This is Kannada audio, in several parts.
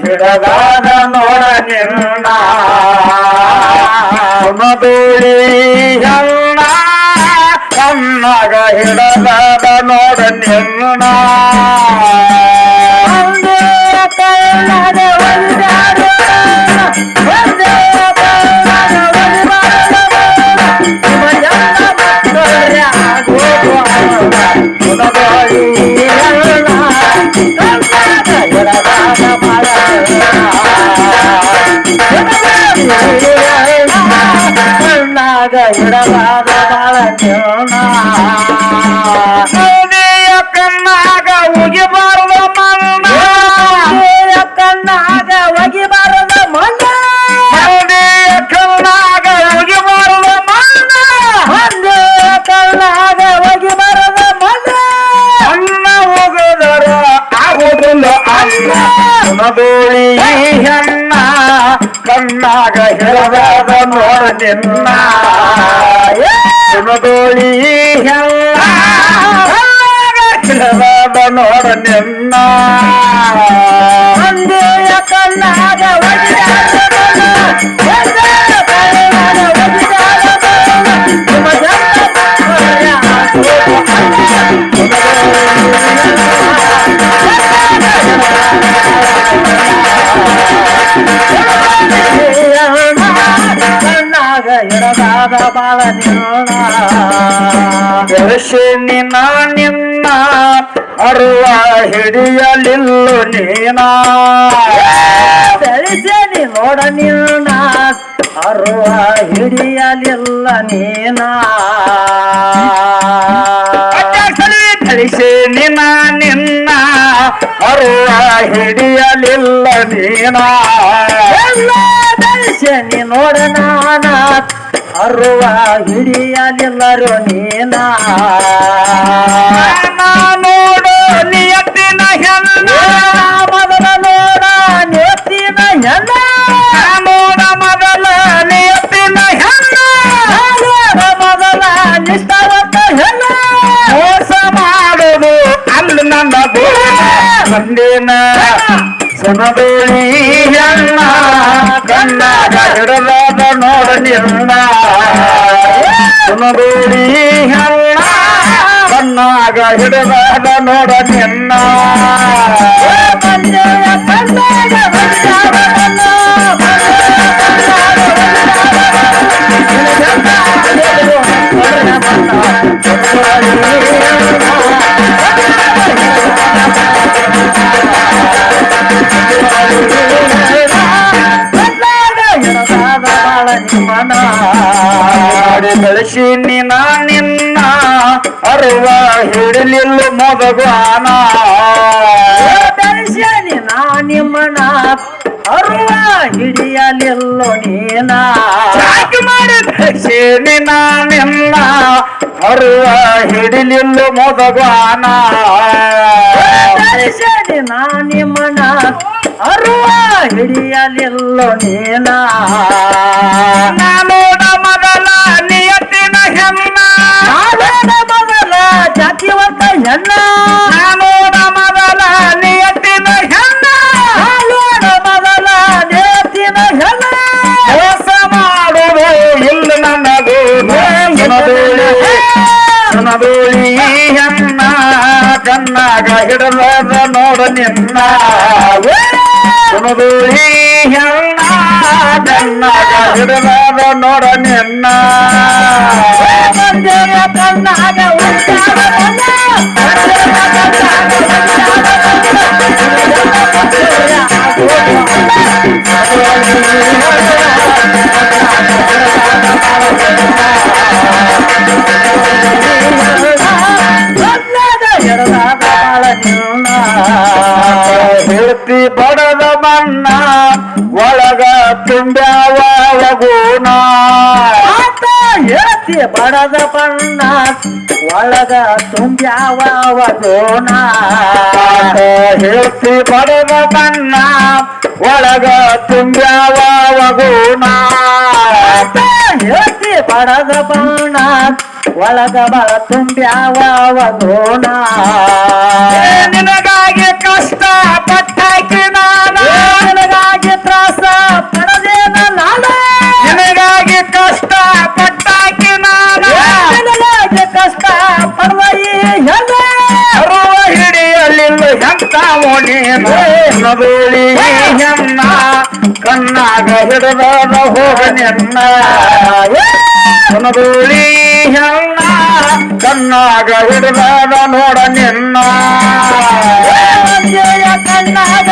ಹಿಡದಾದ ನೋಡ ನಿನ್ನ. ಸುಮಧೂಳಿ ಎಲ್ಲ ಕಣ್ಣಾಗ ಹಿಡದಾದ ನೋಡ ನಿನ್ನ. ಕಣ್ಣಾಗ ಒಗಿಬಾರದ ಮಣ್ಣ. ಕಣ್ಣಾಗ ಕಣ್ಣಾಗ ಮಣ್ಣ. ಹೋಗದರ ಆಗುದಿಲ್ಲ ಹೆಣ್ಣ ಕಣ್ಣಾಗ ಹಿಡದಾದ ನೋಡ ನಿನ್ನ. ಹಿಡದಾದ ನೋಡ ನಿನ್ನ ಇಡದಾದ ಬಾಳ ನಿನ್ನ ನಿನ್ನ ಅರುವ ಹಿಡಿಯಲಿಲ್ಲ ನೀನ. ಬೆಳೆಸಲಿ ನೋಡ ನಿನ್ನ ಅರುವ ಹಿಡಿಯಲಿಲ್ಲ ನೀನ. ಬೆಳಸಿ ನಿನ್ನ ನಿನ್ನ ಅರುವ ಹಿಡಿಯಲಿಲ್ಲ ನೀನ. ಎಲ್ಲ ದರ್ಶನಿ ನೋಡ ನಾನ. ಅರುವ ಹಿಡಿಯಲಿಲ್ಲರು ನೀನ ನೋಡು ನಿಯತ್ತಿನ ಹೆಣ್ಣ. ಬಂದೇನ ಸುನಬೇಳಿ ಹೆಣ್ಣ ಕಣ್ಣಾಗ ಹಿಡದಾದ ನೋಡ ನಿನ್ನ. ಎಲ್ಲ ಹೆಣ್ಣ ಕಣ್ಣಾಗ ಹಿಡದಾದ ನೋಡ ನಿನ್ನ. ಮಾಡಿ ಬೆಳೆಸಿ ನಿನ್ನ ನಿನ್ನ ಅರುವ ಹಿಡಲಿಲ್ಲ ಮೊದಗಾನ ಬೆಳೆಸಿ ನಾ ನಿಮ್ಮನ ಅರುವ ಹಿಡಿಯಲಿಲ್ಲ ನೀನ. ಯಾಕೆ ಮಾಡಿ ಬೆಳೆಸಿ ನಿನ್ನ ನಿನ್ನ ಅರುವ ಹಿಡಿಲಿಲ್ಲ ಮೊದಗಾನ ಬೆಳೆಸಿ ನಿನ್ನ ನಿಮ್ಮನ ಅರುವ ಹಿಡಿಯಲಿಲ್ಲ ನೀನ. ಕಣ್ಣಾಗ ಹಿಡದ ನೋಡ ನಿನ್ನ. ಸುನದೋಳಿ ಹೆಣ್ಣ ನಾಗ ಹಿಡದ ನೋಡ ನಿನ್ನ. ಕಣ್ಣಾಗ ಉಂಟಾದ ಹೇಳ್ತಿ ಬಡದ ಮಣ್ಣ, ಒಳಗ ತುಂಬ್ಯಾವ ಲಗೂನ ಹೇಳ್ತಿ ಬಡದ ಬಣ್ಣ ಒಳಗ ತುಂಬ್ಯಾವ ಲಗೂನ ಹೇಳ್ತಿ ಬಡದ ಮಣ್ಣ, ಒಳಗ ತುಂಬ್ಯಾವ ಲಗೂನ ಹೇಳ್ತಿ ಬಡದ ಬಣ್ಣ ಒಳಗ ಬಳ ತುಂಬ್ಯಾವ ಲಗೂನ ನಿನಗಾಗಿ ಕನದೋಳಿ ಎನ್ನ ಕಣ್ಣಾಗ ಹಿಡದ ಹೋಗ ನಿನ್ನ ಕನದೋಳಿ ಎನ್ನ ಕಣ್ಣಾಗ ಹಿಡದ ನೋಡ ನಿನ್ನ ಕಣ್ಣಾಗ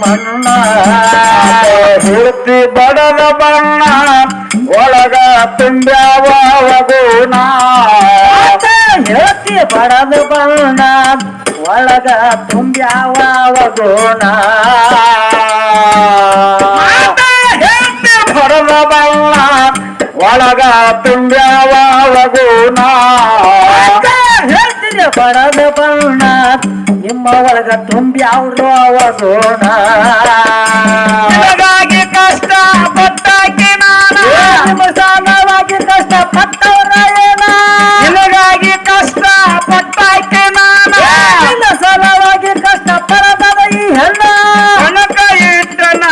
ಮಣ್ಣ. ಹುಡುತಿ ಬಡದ ಬಣ್ಣ ಒಳಗ ತುಂಬ್ಯಾವ ಗುಣ ಹೇಳ್ತಿ ಬಡದ ಬಣ್ಣ ಒಳಗ ತುಂಬ್ಯಾವ ಗುಣ ಬಡದ ಬಣ್ಣ ಒಳಗ ತುಂಬ್ಯಾವ ನಿಮ್ಮ ಒಳಗ ತುಂಬಿ ಅವರು ಅವಸೋಣ ನಿಮಗಾಗಿ ಕಷ್ಟ ಪಟ್ಟಾಕಿ ನಾನು. ನಿಮ್ಮ ಸಾಮವಾಗಿ ಕಷ್ಟ ಪಟ್ಟವರ ಏನ. ನಿಮಗಾಗಿ ಕಷ್ಟ ಪಟ್ಟಾಕಿ ನಾನು. ನಿನ್ನ ಸಲವಾಗಿ ಕಷ್ಟ ಪಡದ ಈ ಹೆಣ್ಣ. ಕನಕ ಇಟ್ಟನ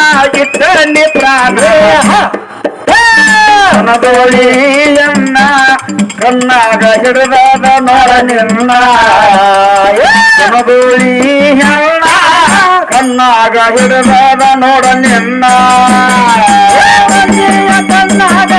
ನಿಪ್ರಾಣ ಕಣ್ಣಾಗ ಹಿಡಿದಾದ ನೋಡ ನಿನ್ನ. ಸಮಗೂಳಿ ಹೆಣ್ಣ ಕಣ್ಣಾಗ ಹಿಡಬೇಡ ನೋಡ ನಿನ್ನ. ಕಣ್ಣಾಗ